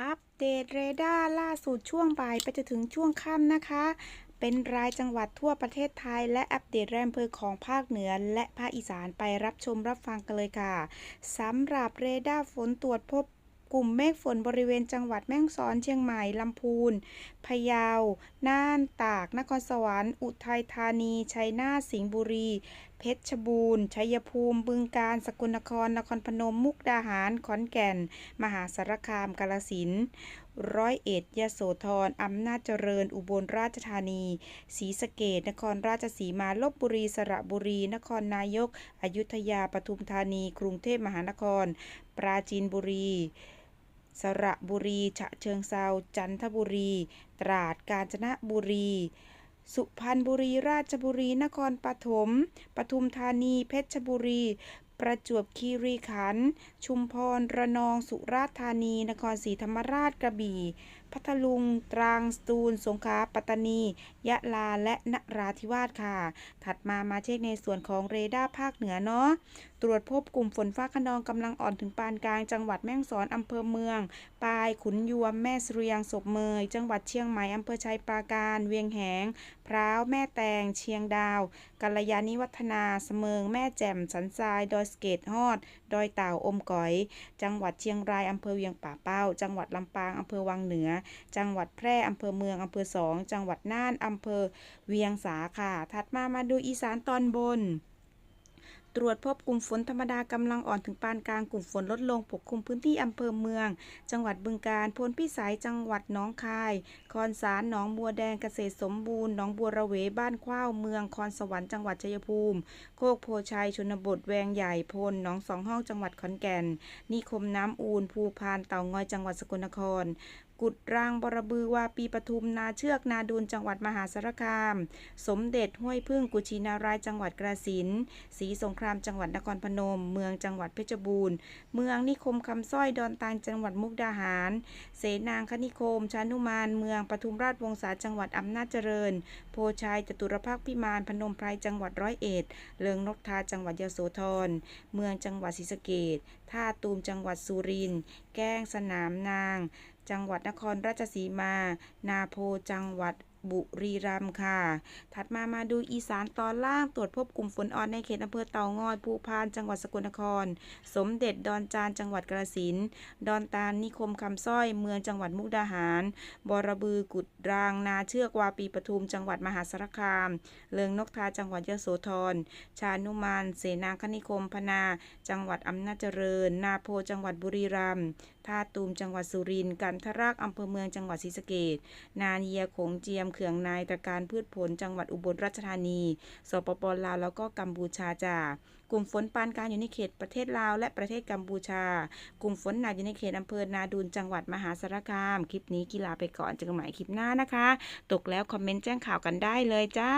อัปเดตเรดาร์ล่าสุดช่วงบ่ายไปจนถึงช่วงค่ำนะคะ เป็นรายจังหวัดทั่วประเทศไทย และอัปเดตแรมเพอของภาคเหนือ และภาคอีสานไปรับชมรับฟังกันเลยค่ะสำหรับเรดาร์ฝนตรวจพบกลุ่มเมฆฝนบริเวณจังหวัดแม่ฮ่องสอนเชียงใหม่ ลำพูน พะเยา น่าน ตาก นครสวรรค์ อุทัยธานี ชัยนาท สิงห์บุรีเพชรบูรณ์ ชัยภูมิ บึงกาฬ สกลนคร นครพนม มุกดาหาร ขอนแก่น มหาสารคาม กาฬสินร้อยเอ็ด ยโสธร อำนาจเจริญ อุบลราชธานี ศรีสะเกษนครราชสีมา ลบบุรี สระบุรี นครนายก อยุธยา ปทุมธานี กรุงเทพมหานคร ปราจีนบุรี สระบุรี ฉะเชิงเซา จันทบุรี ตราด กาญจนบุรี สุพรรณบุรี ราชบุรี นครปฐม ปทุมธานี เพชรบุรี ประจวบคีรีขันธ์ ชุมพร ระนอง สุราษฎร์ธานี นครศรีธรรมราช กระบี่ พัทลุง ตรัง สตูล สงขลา ปัตตานี ยะลา และนราธิวาสค่ะ ถัดมามาเช็คในส่วนของเรดาร์ภาคเหนือเนาะ ตรวจพบกลุ่มฝนฟ้าคะนองกำลังอ่อนถึงปานกลาง จังหวัดแม่ฮ่องสอนอำเภอเมือง ปาย ขุนยวม แม่สเรียง ศพเมย จังหวัดเชียงใหม่อำเภอชัยปราการ เวียงแหง พร้าว แม่แตง เชียงดาวกัลยาณิวัฒนา เสมิง แม่แจ่ม สันทราย ดอยสเกตฮอด ดอยเต่า อมก๋อย จังหวัดเชียงรายอำเภอเวียงป่าเป้า จังหวัดลำปางอำเภอวังเหนือจังหวัดแพร่อำเภอเมืองอำเภอสอง จังหวัดน่านอำเภอเวียงสาค่ะ ถัดมามาดูอีสานตอนบน ตรวจพบกลุ่มฝนธรรมดากำลังอ่อนถึงปานกลางกลุ่มฝนลดลงปกคลุมพื้นที่อำเภอเมือง จังหวัดบึงกาฬพลพิสัยจังหวัดหนองคาย คอนสารหนองบัวแดงเกษตรสมบูรณ์หนองบัวระเวบ้านข้าวเมืองคอนสวรรค์จังหวัดชัยภูมิ โคกโพชัยชนบทแวงใหญ่พลหนองสองห้องจังหวัดขอนแก่น นิคมน้ำอูนภูพานเต่างอยจังหวัดสกลนครกุดรางบรบือวาปีปทุมนาเชือกนาดูนจังหวัดมหาสารคาม สมเด็จห้วยพึ่งกุชินารายจังหวัดกราสินธุ์ศรีสงครรามจังหวัดนครพนม เมืองจังหวัดเพชรบูรณ์ เมืองนิคมคำสร้อยดอนตาลจังหวัดมุกดาหาร เสนางคณิคม ชานุมาน เมืองปทุมราชวงศาจังหวัดอำนาจเจริญ โพชัยจตุรพักพิมานพนมไพรจังหวัดร้อยเอ็ดเลิงนกทาจังหวัดยโสธร เมืองจังหวัดศรีสะเกษท่าตูมจังหวัดสุรินทร์ แก้งสนามนาง จังหวัดนครราชสีมา นาโพจังหวัด บุรีรัมย์ค่ะ ถัดมามาดูอีสานตอนล่างตรวจพบกลุ่มฝนอ่อนในเขตอำเภอเต่างอยภูพานจังหวัดสกลนคร สมเด็จดอนจานจังหวัดกระสินดอนตาลนิคมคำสร้อยเมืองจังหวัดมุกดาหาร บรบือกุดรางนาเชือกวาปีปทุมจังหวัดมหาสารคาม เลิงนกทาจังหวัดยโสธร ชานุมาน เสนาคณิคมพนา จังหวัดอำนาจเจริญ นาโพจังหวัดบุรีรัมย์ ท่าตูมจังหวัดสุรินทร์กันทรากอำเภอเมืองจังหวัดศรีสะเกษนาเยียโขงเจียมเขืองในตะการพืชผลจังหวัดอุบลราชธานี สปปลาวแล้วก็กัมพูชาจ้ากลุ่มฝนปานกลางอยู่ในเขตประเทศลาวและประเทศกัมพูชา กลุ่มฝนหนักอยู่ในเขตอำเภอนาดูนจังหวัดมหาสารคาม คลิปนี้กีฬาไปก่อนเจอกันใหม่คลิปหน้านะคะ ตกแล้วคอมเมนต์แจ้งข่าวกันได้เลยจ้า